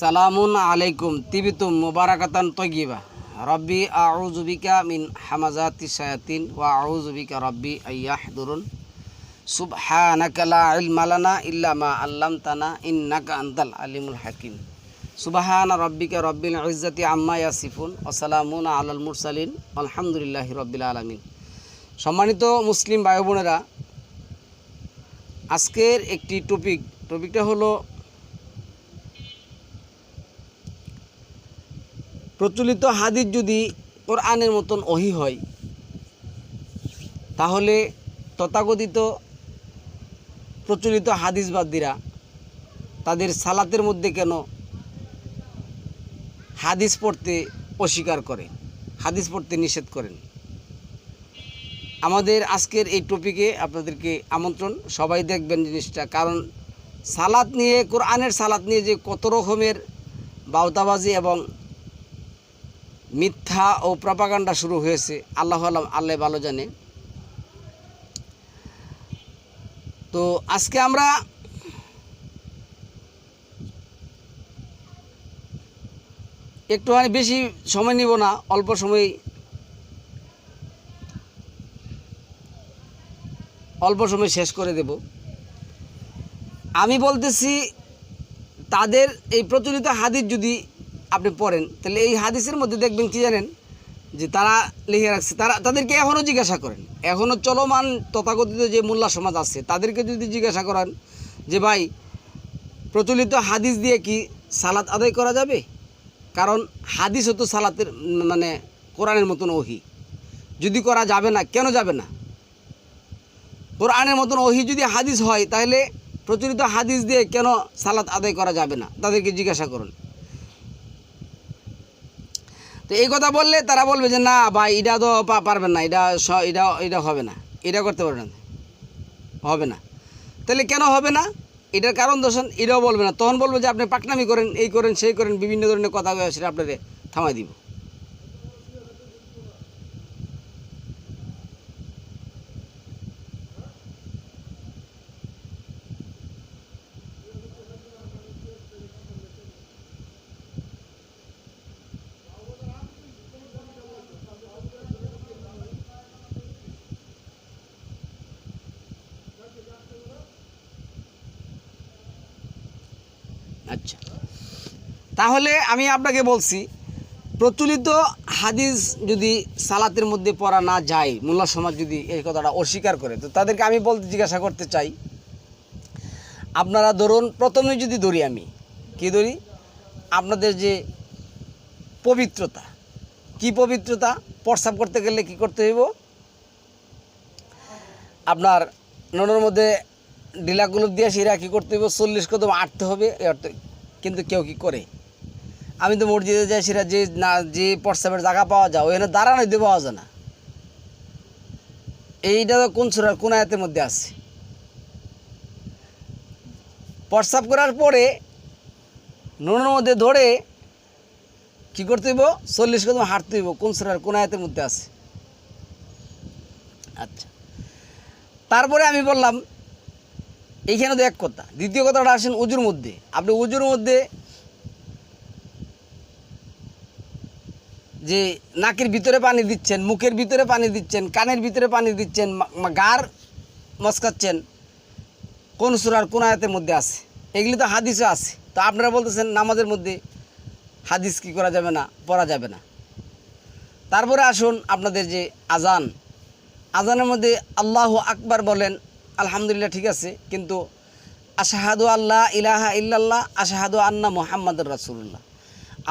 সালামুন আলাইকুম, তিবিতুম মুবারাকাতান তৈগিবা রব্বি আউজুবিকা মিন হামাজাতি শায়াতিন, ওয়া আউজুবিকা রব্বি আইয়াহদুরুন। সুবহানাকা লা ইলমা লানা ইল্লা মা আল্লামতানা ইন্নাকা আনতাল আলিমুল হাকিম। সুবহানা রব্বিকা রব্বিল ইজ্জাতি আম্মা ইয়াসিফুন, ওয়া সালামুন আলাল মুরসালিন, আলহামদুলিল্লাহি রব্বিল আলামিন। সম্মানিত মুসলিম ভাই বোনেরা আজকের একটি টপিক, টপিকটা হলো প্রচলিত হাদিস যদি কোরআনের মতন অহি হয়, তাহলে তথাকথিত প্রচলিত হাদিসবাদীরা তাদের সালাতের মধ্যে কেন হাদিস পড়তে অস্বীকার করে হাদিস পড়তে নিষেধ করেন? আমাদের আজকের এই টপিকে আপনাদেরকে আমন্ত্রণ, সবাই দেখবেন জিনিসটা, কারণ সালাত নিয়ে, কোরআনের সালাত নিয়ে যে কত রকমের বাউতাবাজি এবং মিথ্যা ও প্রপাগান্ডা শুরু হয়েছে। আল্লাহ আল্লাহ আল্লাহ ভালো জানে। তো আজকে আমরা একটুখানি বেশি সময় নিব না, অল্প সময় অল্প সময় শেষ করে দেব। আমি বলতেছি, তাদের এই প্রচলিত হাদিস যদি আপনি পড়েন, তাহলে এই হাদিসের মধ্যে দেখবেন কি জানেন? যে তারা লিখে রাখছে, তারা, তাদেরকে এখনও জিজ্ঞাসা করেন। এখনও চলমান তথাকথিত যে মোল্লা সমাজ আছে, তাদেরকে যদি জিজ্ঞাসা করেন যে ভাই, প্রচলিত হাদিস দিয়ে কি সালাত আদায় করা যাবে? কারণ হাদিস হতো সালাতের মানে কোরআনের মতন ওহি। যদি করা যাবে না, কেন যাবে না? কোরআনের মতন ওহি যদি হাদিস হয়, তাহলে প্রচলিত হাদিস দিয়ে কেন সালাত আদায় করা যাবে না? তাদেরকে জিজ্ঞাসা করুন। তো এই কথা বললে তারা বলবে যে, না ভাই, এটা তো পারবেন না, এটা এটা এটা হবে না, এটা করতে পারবেন হবে না। তাহলে কেন হবে না? এটার কারণ দর্শন, এটাও বলবে না। তখন বলবে যে, আপনি পাকনামি করেন, এই করেন, সেই করেন, বিভিন্ন ধরনের কথা সেটা আপনাদের থামাই দিব। আচ্ছা। তাহলে আমি আপনাকে বলছি, প্রচলিত হাদিস যদি সালাতের মধ্যে পড়া না যায়, মোল্লা সমাজ যদি এই কথাটা অস্বীকার করে, তো তাদেরকে আমি বলতে জিজ্ঞাসা করতে চাই, আপনারা ধরুন, প্রথমে যদি ধরি আমি, কি ধরি? আপনাদের যে পবিত্রতা, কি পবিত্রতা? প্রস্রাব করতে গেলে কি করতে হইব? আপনার ননের মধ্যে ডিলাগুলো দিয়ে সেরা কী করতে হবে? চল্লিশ কদম আটতে হবে। কিন্তু কেউ কি করে? আমি তো মসজিদে যাই সেটা যে না, যে প্রস্তাবের জায়গা পাওয়া যায়, ওখানে দাঁড়ানো দিয়ে পাওয়া যায় না। এইটা তো কোন সুরার, কোন আয়াতের মধ্যে আছে? প্রস্তাব করার পরে নুনের মধ্যে ধরে কি করতে হইব? চল্লিশ কদম হাঁটতে হইব। কোন সুরার, কোন আয়াতের মধ্যে আছে? আচ্ছা। তারপরে আমি বললাম এইখানে তো এক কথা। দ্বিতীয় কথাটা আসেন উজুর মধ্যে। আপনি উজুর মধ্যে যে নাকের ভিতরে পানি দিচ্ছেন, মুখের ভিতরে পানি দিচ্ছেন, কানের ভিতরে পানি দিচ্ছেন গার মস্কাচ্ছেন, কোন সুরার কোন আয়াতের মধ্যে আছে? এগুলি তো হাদিসও আছে। তো আপনারা বলতেছেন নামাজের মধ্যে হাদিস কি করা যাবে না, পড়া যাবে না। তারপরে আসুন আপনাদের যে আজান। আজানের মধ্যে আল্লাহ আকবার বলেন আলহামদুলিল্লাহ ঠিক আছে, কিন্তু আশাহাদু আল্লাহ ইলাহা ইল্লাল্লাহ, আশাহাদু আন্না মোহাম্মদ রাসুল্লাহ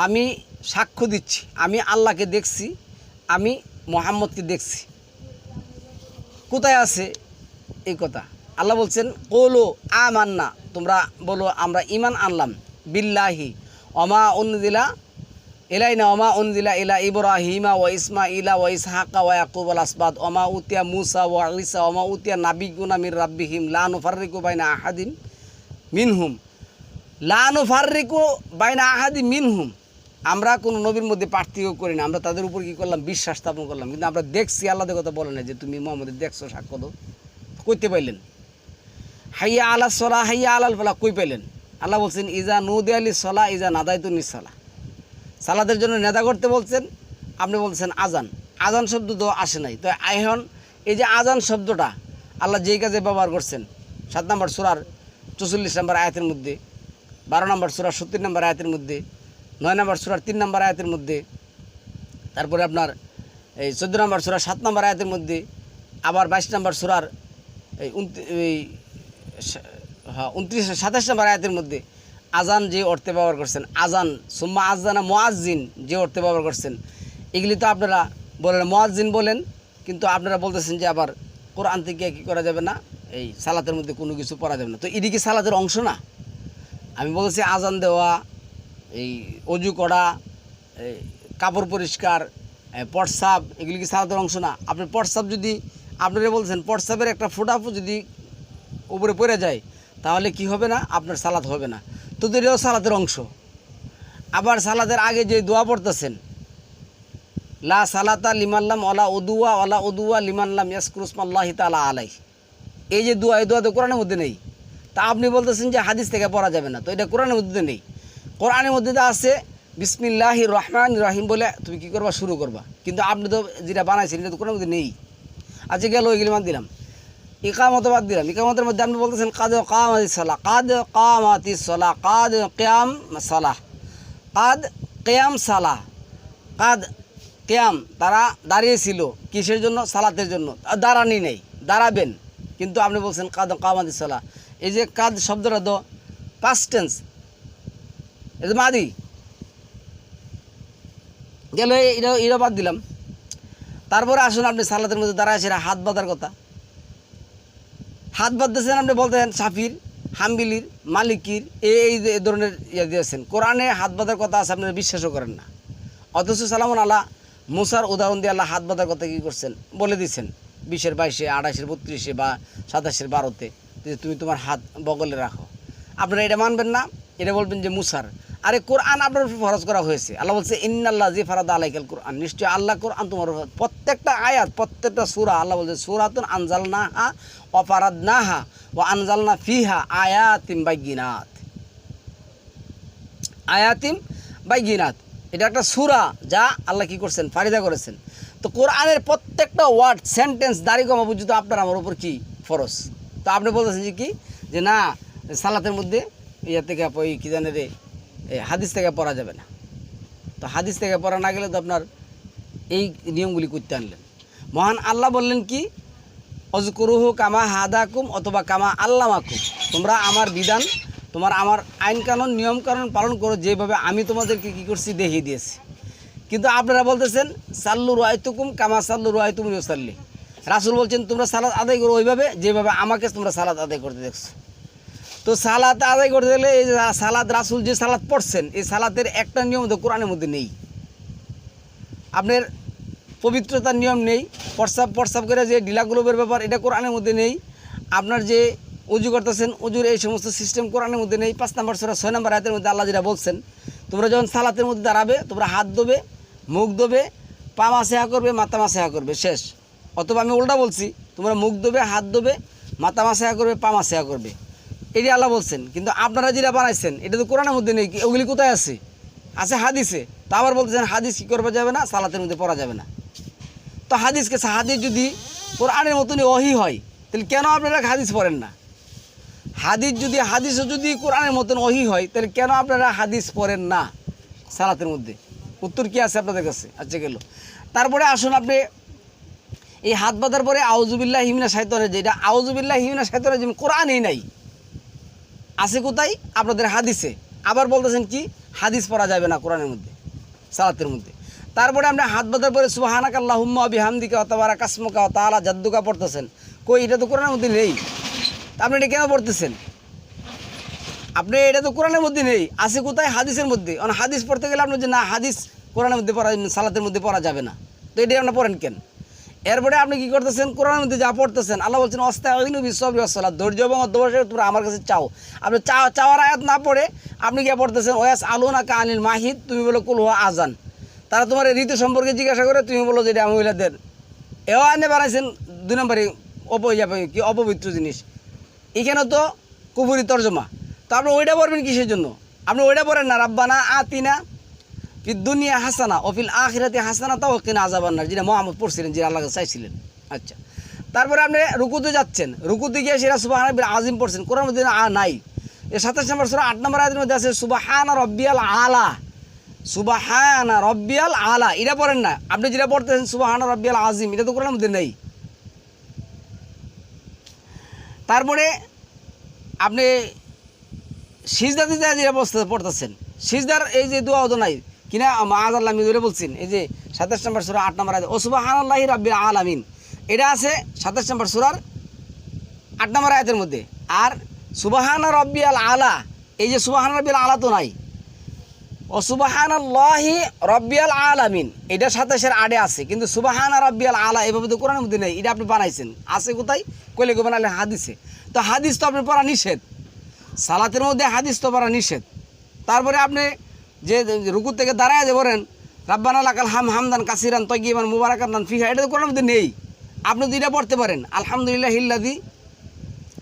আমি সাক্ষ্য দিচ্ছি, আমি আল্লাহকে দেখছি, আমি মোহাম্মদকে দেখছি। কোথায় আছে এই কথা? আল্লাহ বলছেন, কোলো আমান্না তোমরা বলো, আমরা ইমান আনলাম, বিল্লাহি অমা অন্য উন্দিলা ইলাইনা ওমা উনজিলা ইলা ইব্রাহিমা ওয়া ইসমা ইলা ওয়া ইসহাকা ওয়া ইয়াকুব আল আসবাদ, ওমা উতিয়া মুসা ওয়া ঈসা, ওমা উতিয়া নাবিগুনা মির রাব্বিহিম, লা নুফাররিকু বাইনা আহাদিন মিনহুম। লা নুফাররিকু বাইনা আহাদিন মিনহুম। আমরা কোনো নবীর মধ্যে পার্থক্য করি না। আমরা তাদের উপর কি করলাম? বিশ্বাস স্থাপন করলাম। কিন্তু আমরা দেখছি, আল্লাহ কথা বলে না যে তুমি মোহাম্মদের দেখছ, সাক্ষ্য দো কইতে পাইলেন। হাইয়া আলা সলা, হাইয়া আলাল ফেলা, কই পাইলেন? আল্লাহ বলছেন, ইজা নৌদি আলী সলা, ইজা নাদাইতুনি সলা। সালাদের জন্য নেদা করতে বলছেন, আপনি বলছেন আজান। আজান শব্দ তো আসে নাই। তো এখন এই যে আজান শব্দটা, আল্লাহ যেই কাজে ব্যবহার করছেন, সাত নম্বর সুরার চৌচল্লিশ নম্বর আয়াতের মধ্যে, বারো নম্বর সুরার সত্তর নম্বর আয়াতের মধ্যে, নয় নম্বর সুরার তিন নম্বর আয়াতের মধ্যে, তারপরে আপনার এই চোদ্দ নম্বর সুরার সাত নম্বর আয়াতের মধ্যে, আবার বাইশ নম্বর সুরার এই হ্যাঁ উনত্রিশ, সাতাশ নম্বর আয়াতের মধ্যে আজান যে অর্থে ব্যবহার করছেন, আজান, সুম্মা আজানা মোয়াজ্জিন যে অর্থে ব্যবহার করছেন, এগুলি তো আপনারা বলেন মোয়াজ্জিন বলেন, কিন্তু আপনারা বলতেছেন যে আবার কোরআন থেকে কী করা যাবে না? এই সালাতের মধ্যে কোনো কিছু পড়া যাবে না। তো এদিকে সালাতের অংশ না? আমি বলছি আজান দেওয়া, এই অজু করা, এই কাপড় পরিষ্কার পটসাপ, এগুলি কি সালাতের অংশ না? আপনি পটসাপ যদি, আপনারা বলছেন পটসাপের একটা ফোটাফু যদি উপরে পড়ে যায়, তাহলে কি হবে না? আপনার সালাদ হবে না। তো এটাও সালাতের অংশ। আবার সালাদের আগে যে দোয়া পড়তেছেন, লা সালাতা লিমাল্লাম ওলা উদুয়া ওলা উদুয়া লিমাল্লাম ইয়াসকুরুসমাল্লাহ তালা আলাই এই যে দোয়া, এই দোয়া তো কোরআনের মধ্যে নেই। তা আপনি বলতেছেন যে হাদিস থেকে পড়া যাবে না, তো এটা কোরআনের মধ্যে নেই। কোরআনের মধ্যে তো আছে বিসমিল্লাহ রহমান রাহিম বলে তুমি কি করবা? শুরু করবা। কিন্তু আপনি তো যেটা বানাইছেন, এটা তো কোরআনের মধ্যে নেই। আজকে গেল ওইগুলি বাদ দিলাম। ইকামত বাদ দিলাম। ইকামতের মধ্যে আপনি বলতেছেন, কাদ কামাতি সলা কাদ কামাতি সলা কাদ কেয়াম সালাহ, কাদ কেয়াম সালাহ, কাদ কেয়াম। তারা দাঁড়িয়েছিল কিসের জন্য? সালাতের জন্য। দাঁড়ানি নেই, দাঁড়াবেন। কিন্তু আপনি বলছেন, কাদ কামাতি সলা এই যে কাদ শব্দটা তো পাস্ট টেন্স এই যে মাদি। গেল এটা এটা বাদ দিলাম। তারপরে আসুন, আপনি সালাতের মধ্যে দাঁড়ায় সেটা হাত বাঁধার কথা। হাত বাঁধতেছেন আপনি বলতেছেন, সাফির, হাম্বিলির, মালিকির, এই ধরনের ইয়ে দিয়েছেন কোরআনে হাত বাঁধার কথা আছে আপনারা বিশ্বাসও করেন না। অথচ সালামুন আল্লাহ, মুসার উদাহরণ দিয়ে আল্লাহ হাত বাঁধার কথা কী করছেন? বলে দিচ্ছেন বিশের বাইশে, আঠাশের বত্রিশে বা সাতাশের বারোতে, যে তুমি তোমার হাত বগলে রাখো। আপনারা এটা মানবেন না, এটা বলবেন যে মুসার। আরে কোরআন আপনার ফরজ করা হয়েছে। আল্লাহ বলছে ইন্নাল্লাহ জি ফারাদ আলাইকাল কোরআন। নিশ্চয়ই আল্লাহ কোরআন তোমার প্রত্যেকটা আয়াত, প্রত্যেকটা সুরা, আল্লাহ বলছে, সুরাতুন আনজাল না হা অপারাদ না হা ও আনজাল না ফিহা আয়াতিম বাইগিনাথ আয়াতিম বাইগিনাথ এটা একটা সুরা যা আল্লাহ কি করছেন? ফারিদা করেছেন। তো কোরআনের প্রত্যেকটা ওয়ার্ড, সেন্টেন্স, দাড়ি কমা বুঝতে আপনার আমার উপর কি ফরজ? তো আপনি বলতেছেন যে কি? যে না, সালাতের মধ্যে ইয়া থেকে ওই কি জানে রে হাদিস থেকে পড়া যাবে না। তো হাদিস থেকে পড়া না গেলে তো আপনার এই নিয়মগুলি করতে আনলেন। মহান আল্লাহ বললেন কি, অজকুরুহু কামা হাদাকুম অথবা কামা আল্লামাকুম। তোমরা আমার বিধান, তোমার আমার আইন কানুন, নিয়ম কানুন পালন করো, যেভাবে আমি তোমাদেরকে কী করছি দেখিয়ে দিয়েছি। কিন্তু আপনারা বলতেছেন, সাল্লু রুয়াইতুকুম কামা সাল্লু রুয়াইতুম সাল্লি রাসুল বলছেন, তোমরা সালাদ আদায় করো ওইভাবে, যেভাবে আমাকে তোমরা সালাদ আদায় করতে দেখছ। তো সালাদ আদায় করতে গেলে এই সালাদ রাসুল যে সালাদ পড়ছেন, এই সালাতের একটা নিয়ম তো কোরআনের মধ্যে নেই। আপনার পবিত্রতার নিয়ম নেই। প্রস্রাব প্রস্রাব করে যে ডিলাগুলোবের ব্যাপার, এটা কোরআনের মধ্যে নেই। আপনার যে উজু করতেছেন, উজুর এই সমস্ত সিস্টেম কোরআনের মধ্যে নেই। পাঁচ নম্বর সোরা ছয় নম্বর হাতের মধ্যে আল্লাহ যেটা বলছেন, তোমরা যখন সালাতের মধ্যে দাঁড়াবে, তোমরা হাত ধোবে, মুখ ধোবে, পা মাসেহা করবে, মাথা মাসেহা করবে, শেষ। অথবা আমি উল্টা বলছি, তোমরা মুখ ধোবে, হাত ধোবে, মাথা মাসেহা করবে, পা মাসেহা করবে। এটি আল্লাহ বলছেন। কিন্তু আপনারা যেটা বানাইছেন, এটা তো কোরআনের মধ্যে নেই। ওগুলি কোথায় আছে? আছে হাদিসে। তা আবার বলতেছেন, হাদিস কী করবা যাবে না? সালাতের মধ্যে পড়া যাবে না। তো হাদিসকে হাদিস যদি কোরআনের মতনই অহি হয়, তাহলে কেন আপনারা হাদিস পড়েন না? হাদিস যদি, হাদিসও যদি কোরআনের মতন অহি হয়, তাহলে কেন আপনারা হাদিস পড়েন না সালাতের মধ্যে? উত্তর কি আছে আপনাদের কাছে? আচ্ছা গেল। তারপরে আসুন আপনি, এই হাত বাঁধার পরে আউজুবিল্লাহ হিমিনা সাহিত্যনে যেটা আউজুবিল্লাহ হিমিনা সাহিত্যনে যেমন কোরআনই নাই। আছে কোথায়? আপনাদের হাদিসে। আবার বলতেছেন কি? হাদিস পড়া যাবে না কোরআনের মধ্যে, সালাতের মধ্যে। তারপরে আমরা হাত বাঁধার পরে সুহানাক আল্লাহ হুম্মা বিহামদিকা অতবারা কাসমুকা তালা জাদ্দুকা পড়তেছেন। কই, এটা তো কোরআনের মধ্যে নেই। আপনি এটা কেন পড়তেছেন? আপনি এটা তো কোরআনের মধ্যে নেই। আছে কোথায়? হাদিসের মধ্যে। অন হাদিস পড়তে গেলে আপনি যে না, হাদিস কোরআনের মধ্যে পড়া, সালাতের মধ্যে পড়া যাবে না। তো এটা আপনি পড়েন কেন? এরপরে আপনি কি করতেছেন? কোরআনের মধ্যে যা পড়তেছেন, আল্লাহ বলছেন অস্তাহিনু বিশ্ববি অসলাত ধৈর্য এবং অধ্যবসায় তোমরা আমার কাছে চাও। আপনি চা, চাওয়ার আয়াত না পড়ে আপনি কি পড়তেছেন? ওয়াস আলু না কানিল মাহিদ তুমি বলো, কুল হওয়া আজান তারা তোমার ঋতু সম্পর্কে জিজ্ঞাসা করে, তুমি বলো যেটা মহিলাদের। এও আনে বানাইছেন, দুই নম্বরে অপ কি অপবিত্র জিনিস। এখানে তো কুবুরি তর্জমা। তো আপনি ওইটা পড়বেন কিসের জন্য? আপনি ওইটা পড়েন না, রাব্বানা আতিনা ফি দুনিয়া হাসানা অফিল আখিরাতে হাসানা তাও কিনা আজাবান্নার যেটা মোহাম্মদ পড়ছিলেন যে আল্লাহ চাইছিলেন। আচ্ছা। তারপরে আপনি রুকুতে যাচ্ছেন। রুকুতে গিয়ে সেটা সুবাহ আজিম পড়ছেন। কোরআন মধ্যে আ নাই। এ সাতাশ নম্বর সুরা আট নম্বর আয়াতের মধ্যে আছে, সুবাহানা রব্বিয়াল আলা। সুবাহানা রব্বিয়াল আলা, এটা পড়েন না। আপনি যেটা পড়তেছেন, সুবাহানা রব্বিয়াল আজিম এটা তো কোরআন মধ্যে নেই। তারপরে আপনি সিজদাতে যা যেটা বসতে পড়তেছেন, সিজদার এই যে দোয়া নাই, কিনা মাজ আল্লাহ আমি ধরে বলছেন, এই যে সাতাশ নম্বর সুরা আট নম্বর আছে ও সুবাহান আল্লাহি রাব্বিল আলামিন, এটা আছে সাতাশ নম্বর সুরার আট নম্বর আয়াতের মধ্যে। আর সুবাহানা রব্বিয়াল আলা, এই যে সুবাহান রব্বিয়াল আলা তো নাই ও সুবাহান আল্লাহি রব্বিয়াল আলামিন। এটা সাতাশের আডে আছে, কিন্তু সুবাহান রব্বিয়াল আলা এভাবে তো কোরআনের মধ্যে নেই, এটা আপনি বানাইছেন। আছে কোথায়? কইলে গো বানালে হাদিসে। তো হাদিস তো আপনি পড়া নিষেধ। সালাতের মধ্যে হাদিস তো পড়া নিষেধ। তারপরে আপনি যে রুকুর থেকে দাঁড়ায় যে বলেন, রাব্বানা লাকাল হাম হামদান কাসিরান তগিমান মুবারাকান ফিহা এটা তো কোরআনের মধ্যে নেই। আপনি তো এটা পড়তে পারেন। আলহামদুলিল্লাহ হিল্লাদি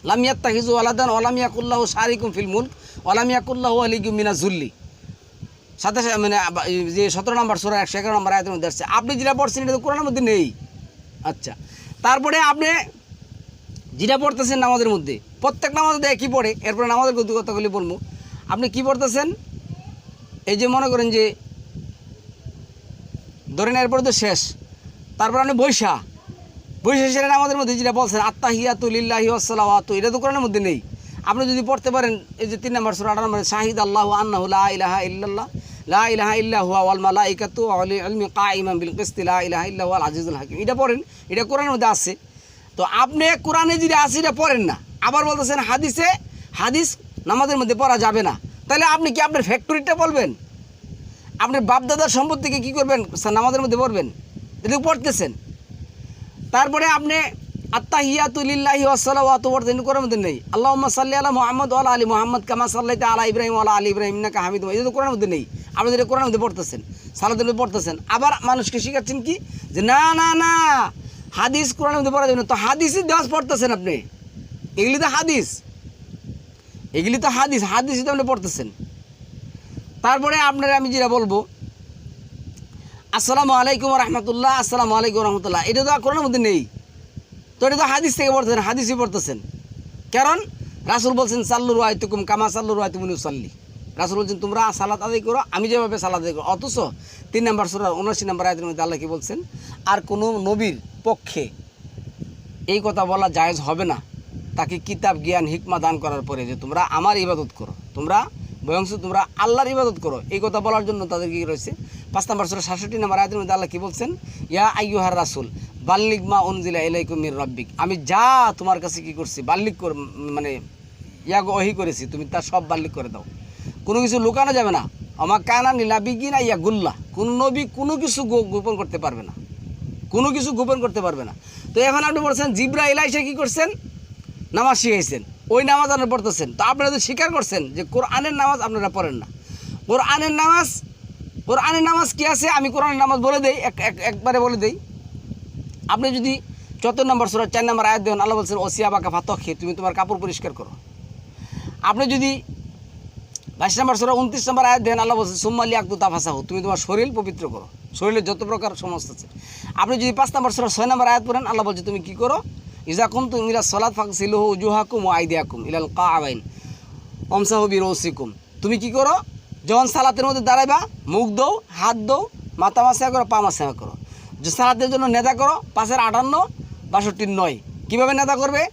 লামিয়াত্তা হিজু আলাদান ওলামিয়াকুল্লাহ শারিকুম ফিল মুলক ওলামিয়াকুল্লাহ আলিকুম মিনা জুল্লি। সাথে মানে যে সতেরো নম্বর সোরা একশো এগারো নম্বর আয়তের মধ্যে আসছে আপনি যেটা পড়ছেন, এটা তো কোরআনের মধ্যে নেই। আচ্ছা তারপরে আপনি যেটা পড়তেছেন নামাজের মধ্যে, প্রত্যেক নামাজে দেখে কী পড়ে? এরপরে নামাজের গতি কথাগুলি বলব আপনি কি পড়তেছেন? এই যে মনে করেন যে ধরেন এরপরে তো শেষ। তারপর আপনি বৈশা বৈশা সেটা আমাদের মধ্যে যেটা বলছেন আত্মাহিয়াতুলিল্লাহি আসসালামাতু এটা তো কোরআনের মধ্যে নেই। আপনি যদি পড়তে পারেন, এই যে তিন নম্বর সুরা আঠারো নম্বর শাহিদ আল্লাহ আন্নাহু লা ইলাহা ইল্লাল্লাহ লা ইলাহা ইল্লা হুয়া ওয়াল মালাইকাতু ওয়া উলিল ইলমি কাইমান বিল কিসতি, লা ইলাহা ইল্লা হুয়াল আজিজুল হাকিম। এটা পড়েন, এটা কোরআনের মধ্যে আছে। তো আপনি কোরআনে যদি আছে, এটা পড়েন না। আবার বলতেছেন হাদিসে, হাদিস নামাজের মধ্যে পড়া যাবে না। তাহলে আপনি কি আপনার ফ্যাক্টরিটা বলবেন? আপনার বাপদাদার সম্পত্তিকে কী করবেন? নামাজের মধ্যে পড়বেন? এটা পড়তেছেন। তারপরে আপনি আত্মাহিয়াতুলিল্লাহি ওয়াসালাওয়াতু পড়তেন করার মধ্যে নেই। আল্লাহ সাল্লি আলা মোহাম্মদ ওয়ালা আলী মোহাম্মদ কামা সাল্লাইতে আলা ইব্রাহিম ওয়ালা আলী ইব্রাহিম নাকা হামিদ এটা তো কোরআনের মধ্যে নেই। আপনি যেটা কোরআনের মধ্যে পড়তেছেন সালাদের মধ্যে পড়তেছেন, আবার মানুষকে শিখাচ্ছেন কি? যে না না না, হাদিস কোরআনের মধ্যে পড়া যাবে না তো হাদিসই দেওয়াজ পড়তেছেন আপনি। এগুলি তো হাদিস। এগুলি তো হাদিস, হাদিসই তো আপনি পড়তেছেন। তারপরে আপনারা আমি যেটা বলব, আসসালামু আলাইকুম রহমতুল্লাহ, আসসালামু আলাইকুম রহমতুল্লাহ। এটা তো কোরআনের মধ্যে নেই। তো এটা তো হাদিস থেকে পড়তেছেন, হাদিসই পড়তেছেন। কারণ রাসুল বলছেন সাল্লুর আয়তুকুম কামা সাল্লুর আয়তুকুম সাল্লি রাসুল বলছেন, তোমরা সালাত আদায় করো, আমি যেভাবে সালাত আদায় করো। অথচ তিন নম্বর সুরা, উনআশি নম্বর আয়তের মধ্যে আল্লাহ কি বলছেন, আর কোনো নবীর পক্ষে এই কথা বলা জায়েজ হবে না। তাকে কিতাব, জ্ঞান, হিকমা দান করার পরে যে তোমরা আমার ইবাদত করো, তোমরা বয়ংশ তোমরা আল্লাহর ইবাদত করো। এই কথা বলার জন্য তাদের কি রয়েছে? পাঁচ নম্বর সুরা, সাতষট্টি নম্বর আয়াতের মধ্যে আল্লাহ কি বলছেন, ইয়া আইয়ুহার রাসুল বাল্লিক মা উনজিলা ইলাইকুম মির রব্বিক। আমি যা তোমার কাছে কি করছি, বাল্লিক মানে ইয়া ওহি করেছি, তুমি তার সব বাল্লিক করে দাও। কোনো কিছু লুকানো যাবে না। আমার কানা নীলা বিগিনা ইয়া গুল্লা। কোন নবী কোনো কিছু গোপন করতে পারবে না। কোনো কিছু গোপন করতে পারবে না। তো এখন আপনি বলছেন জিব্রা এলাইসে কি করছেন? নামাজ শিখাইছেন। ওই নামাজ আপনারা পড়তেছেন। তো আপনারা তো স্বীকার করছেন যে কোরআনের নামাজ আপনারা পড়েন না। কোরআনের নামাজ কোরআনের নামাজ কি আছে? আমি কোরআনের নামাজ বলে দেই, এক এক- একবারে বলে দেই। আপনি যদি চতুর্থ নম্বর সুরা, চার নম্বর আয়াত দেন, আল্লাহ বলছেন ওসিয়া বাকা ফাতক খেয়ে তুমি তোমার কাপড় পরিষ্কার করো। আপনি যদি বাইশ নম্বর সুরা, উনত্রিশ নম্বর আয়াত দেন, আল্লাহ বলছেন সুম্মালি আকতু তাফাসাহু তুমি তোমার শরীর পবিত্র করো। শরীরের যত প্রকার সমস্ত আছে। আপনি যদি পাঁচ নম্বর সুরা, ছয় নম্বর আয়াত পড়েন, আল্লাহ বলছে, তুমি কি করো? ইজা কুম তুমি ইলা সলাদ ফাঁক সিলুহ উজুহাকুম ও আইদিয়াকুম ইলাল কা আবাইন অমসাহ বিরৌসিকুম তুমি কি করো? যখন সালাতের মধ্যে দাঁড়াইবা, মুখ দৌ হাত দৌ মাথা মাসা করো, পা মাসা করো। যে সালাতের জন্য নেতা করো পাশের আটান্ন, বাষট্টি নয়। কীভাবে নেতা করবে?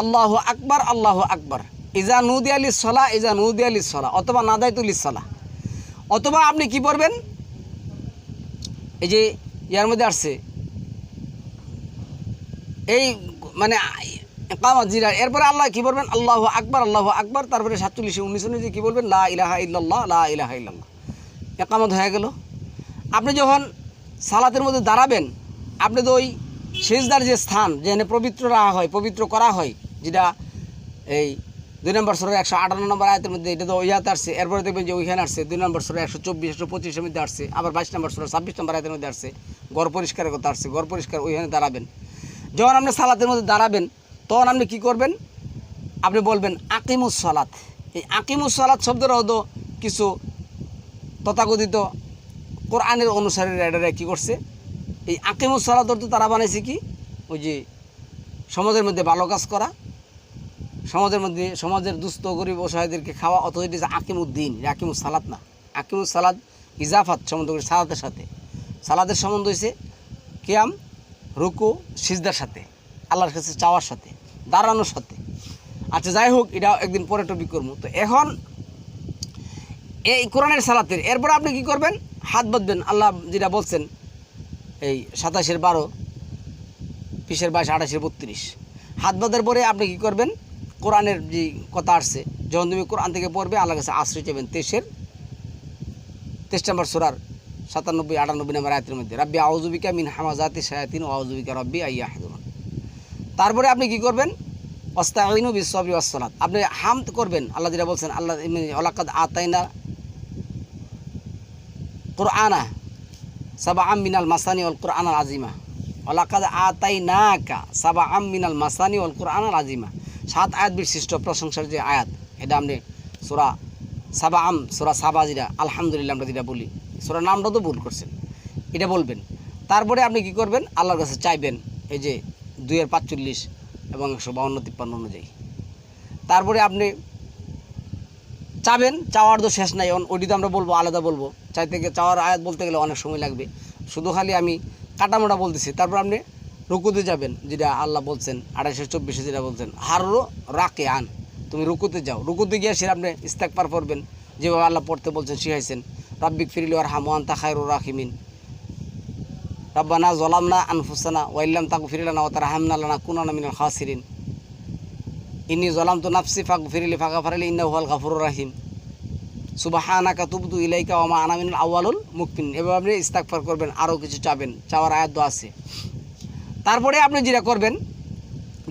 আল্লাহ আকবার আল্লাহ আকবার। ইজা নুদি আলি সলা ইজা নুদি আলি সলা অথবা নাদাইতুলি সলা অথবা আপনি কি পড়বেন? এই যে ইয়ার মধ্যে আসছে। এই মানে কামা জিরা এরপরে আল্লাহ কি বলবেন? আল্লাহ আকবার, আল্লাহ আকবর। তারপরে সাতচল্লিশে উনিশ অনুযায়ী কী বলবেন? লা ইলাহা ইল্লাল্লাহ, লা ইলাহা ইল্লাল্লাহ। একামত হয়ে গেল। আপনি যখন সালাতের মধ্যে দাঁড়াবেন, আপনি তো ওই সেজদার যে স্থান, যেখানে পবিত্র রাখা হয়, পবিত্র করা হয়, যেটা এই দুই নম্বর সরের একশো আটান্ন নম্বর আয়তের মধ্যে এটা তো ইয়াতে আসছে। এরপরে দেখবেন যে ওইখানে আসছে, দুই নম্বর সরের একশো চব্বিশ, একশো পঁচিশের মধ্যে আসছে, আবার বাইশ নম্বর সরের ছাব্বিশ নম্বর আয়তের মধ্যে আসছে গড় পরিষ্কারের কথা আসছে গড় পরিষ্কার ওইখানে দাঁড়াবেন। যখন আপনি সালাতের মধ্যে দাঁড়াবেন, তখন আপনি কি করবেন? আপনি বলবেন, আকিমুস সালাত। এই আকিমুস সালাত শব্দের অর্থ কিছু তথাকথিত কোরআনের অনুসারে রাইডাররা কী করছে? এই আকিমুস সালাত অর্থ তারা বানাইছে কি? ওই যে সমাজের মধ্যে ভালো কাজ করা, সমাজের মধ্যে, সমাজের দুস্থ, গরিব অসহায়দেরকে খাওয়া, অথচ এটি আকিমুদ্দিন সালাত না। সালাদ ইজাফাত সম্বন্ধ করে সালাতের সাথে। সালাদের সম্বন্ধ হয়েছে কেয়াম, রুকু, সিজদার সাথে, আল্লাহর কাছে চাওয়ার সাথে, দাঁড়ানোর সাথে। আচ্ছা যাই হোক এটা একদিন পরে টপিক করব। তো এখন এই কোরআনের সালাতের, এরপর আপনি কি করবেন? হাত বাঁধবেন, আল্লাহ যেটা বলছেন, এই সাতাশের বারো, বিশের বাইশ, আঠাশের বত্রিশ। হাত বাঁধার পরে আপনি কি করবেন? কোরআনের যে কথা আসছে, যখন তুমি কোরআন থেকে পড়বে আল্লাহ কাছে আশ্রয় চাইবেন তেইশের, তেইশ নম্বর সোরার সাতানব্বই, আটানব্বই নম্বর আয়তের মধ্যে, রাব্বি আউজুবিকা মিন হামাজাতি সায়াতিন আউজুবিকা রব্বি আইয়া হাদুন তারপরে আপনি কি করবেন? অস্তাইনু বিশ্ববি ওয়াসলাত আপনি হামদ করবেন, আল্লাহ যেটা বলছেন, আল্লাহ অলাকাদ আতাইনা কোরআনা সাবা আম মিনাল মাসানি অল কোরআন আল আজিমা অলাকাদ আতাইনাকা সাবা আম মিনাল মাসানি অল কোরআন আজিমা সাত আয়াত বিশিষ্ট প্রশংসার যে আয়াত, এটা আপনি সোরা সাবা আম সোরা সাবা যেটা আলহামদুলিল্লাহ আমরা যেটা বলি সোরা নামটা তো ভুল করছেন। এটা বলবেন। তারপরে আপনি কি করবেন? আল্লাহর কাছে চাইবেন, এই যে দুইয়ের পাঁচচল্লিশ এবং একশো বাউন্ন, তিপ্পান্ন অনুযায়ী। তারপরে আপনি চাবেন, চাওয়ার তো শেষ নাই। ওইটি তো আমরা বলব, আলাদা বলব। চাইতে গেলে চাওয়ার আয়াত বলতে গেলে অনেক সময় লাগবে। শুধু খালি আমি কাটামোটা বলতেছি। তারপর আপনি রুকুতে যাবেন, যেটা আল্লাহ বলছেন, আড়াইশো চব্বিশে যেটা বলছেন হারো রাকে আন তুমি রুকুতে যাও। রুকুতে গিয়ে সে আপনি ইস্তাক পার করবেন যেভাবে আল্লাহ পড়তে বলছেন, শিখাইছেন। রাব্বিক ফিরিল আর হামান তাখায়রুর রাহিমিন রাব্বানা জলামনা আনফুসানা ওয়াইল্লাম তাকু ফিরিলানা ও তারা হামনা লানা কুনানা মিনাল খাসিরিন। ইনি জলাম তো নাফসি ফাক ফিরিলি ফাঁকা ফারিলি ইন্না হুয়াল গাফুর রাহিম। সুবাহানাকা তুবতু ইলাইকা ওমা আনামিনুল আউয়ালুল মুকমিন। এভাবে আপনি ইস্তাকফার করবেন আরও কিছু চাবেন, চাওয়ার আয়াত আছে। তারপরে আপনি যেটা করবেন,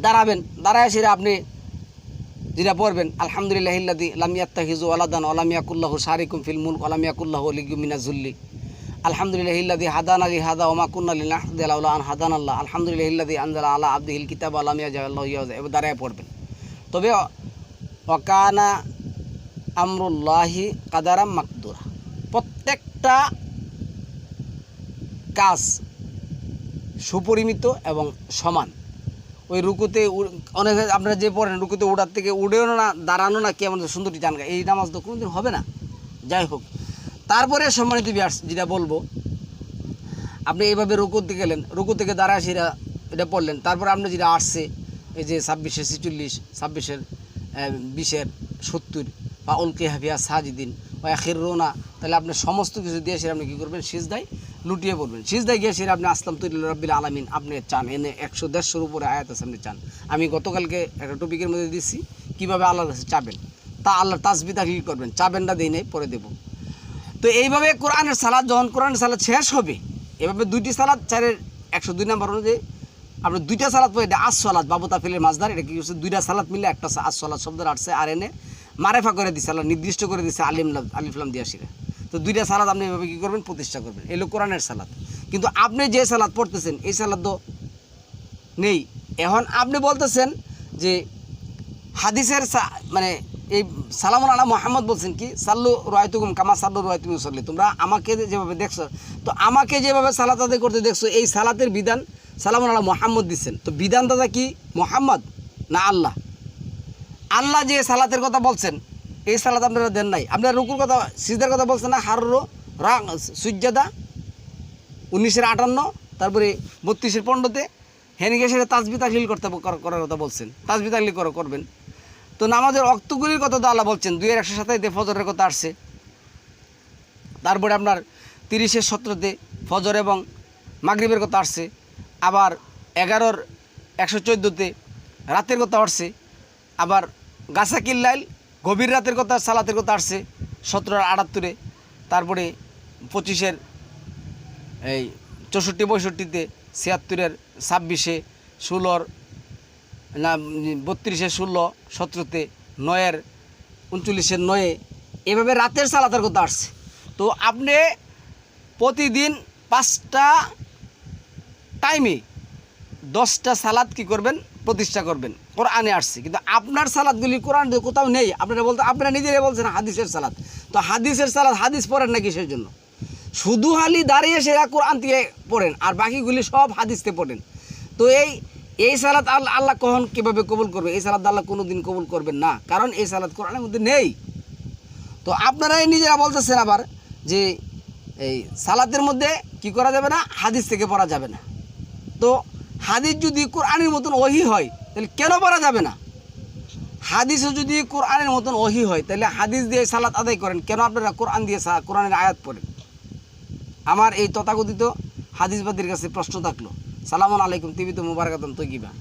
দাঁড়াবেন, দাঁড়ায় সেটা আপনি যেটা পড়বেন, আলহামদুলিল্লাহ ইল্লাদি লামিয়াত্তা হিজু আলাদান ওলামিয়াকুল্লাহ শারিকুম ফিল মুলক ওলামিয়াকুল্লাহ লিগুমিনা জুল্লি। আলহামদুলিল্লাহ ইল্লাদি হাদান আলী হাদা ওমা কুন্নালি নাহদুল্লাহ আন হাদান আল্লাহ আলহামদুলিল্লাহ ইল্লাদি আনজালা আলা আব্দিহিল কিতাব আলামিয়া এবার দাঁড়ায় পড়বেন। তবে অকানা আমরুল্লাহি কাদারাম মাকদুরা। প্রত্যেকটা কাজ সুপরিমিত এবং সমান। ওই রুকুতে অনেক আপনারা যে পড়েন রুকুতে উড়ার থেকে উড়েও না, দাঁড়ানো না কেমন সুন্দরী জানগা এই নামাজ তো কোনোদিন হবে না। যাই হোক, তারপরে সম্মানিত বিয়ার্স যেটা বলব, আপনি এইভাবে রুকুতে গেলেন, রুকু থেকে দাঁড়ায় সেটা এটা পড়লেন, তারপরে আপনি যেটা আসছে এই যে ছাব্বিশের ছিচল্লিশ, ছাব্বিশের বিশের সত্তর, বা উলকে হাফিয়া সাজিদিন বা আখির রোনা তাহলে আপনি সমস্ত কিছু দিয়ে সেটা আপনি কী করবেন? সিজদায় লুটিয়ে পড়বেন। সিজদায় গিয়ে সেটা আপনি আসলাম তৈরি রব্বিল আলামিন, আপনি চান, এনে একশো দেড়শোর উপরে আয়াত আছে আপনি চান। আমি গতকালকে একটা টপিকের মধ্যে দিচ্ছি কীভাবে আল্লাহর কাছে চাবেন? তা আল্লাহর তাসবি তাকলিল করবেন, চাবেনটা দিই নেই, পরে দেবো। তো এইভাবে কোরআনের সালাদ যখন কোরআনের সালাদ শেষ হবে, এভাবে দুইটি সালাদ চারের একশো দুই নম্বর অনুযায়ী আপনি দুইটা সালাদ পড়ে, এটা আস সালাদ বাবু তাফিলের মাছদার এটা কি করছে দুইটা সালাদ মিলে একটা আস শব্দ আসছে আর এনে মারেফা করে দিচ্ছে আল্লাহ নির্দিষ্ট করে দিছে আলিম আলিফলাম দিয়াসিরা তো দুইটা সালাদ আপনি এভাবে কী করবেন? প্রতিষ্ঠা করবেন। এলো কোরআনের সালাদ। কিন্তু আপনি যে সালাদ পড়তেছেন, এই সালাদ তো নেই। এখন আপনি বলতেছেন যে হাদিসের মানে এই সালামুল আলা মোহাম্মদ বলছেন কি, সাল্লু রয়তুকুম কামা সাল্লু রয়তুম মুসল্লি। তোমরা আমাকে যেভাবে দেখছ, তো আমাকে যেভাবে সালাত আদায় করতে দেখছ, এই সালাতের বিধান সালামুল আলা মোহাম্মদ দিচ্ছেন। তো বিধান দাদা কি? মোহাম্মদ না আল্লাহ? আল্লাহ যে সালাতের কথা বলছেন, এই সালাত আপনারা দেন নাই। আপনারা রুকুর কথা, সিজদার কথা বলছেন না? হারুরো রা সূর্যাদা উনিশের আটান্ন, তারপরে বত্রিশের পনেরোতে হেনিকে সেটা তাজবি তাকলিল করতে করার কথা বলছেন। তাজবি তাকলিল করা করবেন। তো নামাজের অক্তগুলির কথা তো আল্লাহ বলছেন, দুইয়ের একশো সাতাইতে ফজরের কথা আসছে। তারপরে আপনার তিরিশের সতেরোতে ফজর এবং মাগরিবের কথা আসছে। আবার এগারোর একশো চোদ্দোতে রাতের কথা আসছে, আবার গাছা কিল্লাইল গভীর রাতের কথা, সালাতের কথা আসছে, সতেরোর আটাত্তরে, তারপরে পঁচিশের এই চৌষট্টি, পঁয়ষট্টিতে, ছিয়াত্তরের ছাব্বিশে, ষোলোর না, বত্রিশে ষোলো, সতেরোতে, নয়ের উনচল্লিশের নয়ে, এভাবে রাতের সালাতের কথা আসছে। তো আপনি প্রতিদিন পাঁচটা টাইমে দশটা সালাদ কি করবেন? প্রতিষ্ঠা করবেন। কোরআনে আসছে। কিন্তু আপনার সালাদগুলি কোরআন কোথাও নেই। আপনারা বলতে আপনারা নিজেরাই বলছেন হাদিসের সালাদ। তো হাদিসের সালাদ হাদিস পড়েন না কিসের জন্য? শুধু হালি দাঁড়িয়ে সেরা কোরআন থেকে পড়েন, আর বাকিগুলি সব হাদিসতে পড়েন। তো এই এই সালাদ আল্লাহ আল্লাহ কখন কীভাবে কবুল করবে? এই সালাদ আল্লাহ কোনো দিন কবুল করবেন না। কারণ এই সালাদ কোরআনের মধ্যে নেই। তো আপনারাই নিজেরা বলতেছেন আবার যে এই সালাতের মধ্যে কি করা যাবে না? হাদিস থেকে পড়া যাবে না। তো হাদিস যদি কোরআনের মতন ওহি হয়, তাহলে কেন পারা যাবে না? হাদিসও যদি কোরআনের মতন ওহি হয়, তাহলে হাদিস দিয়ে সালাত আদায় করেন। কেন আপনারা কোরআন দিয়ে কোরআনের আয়াত পড়েন? আমার এই তথাকথিত হাদিসবাদীর কাছে প্রশ্ন থাকল সালাম আলাইকুম টিভি তো মুবারকাতন তৈকিবা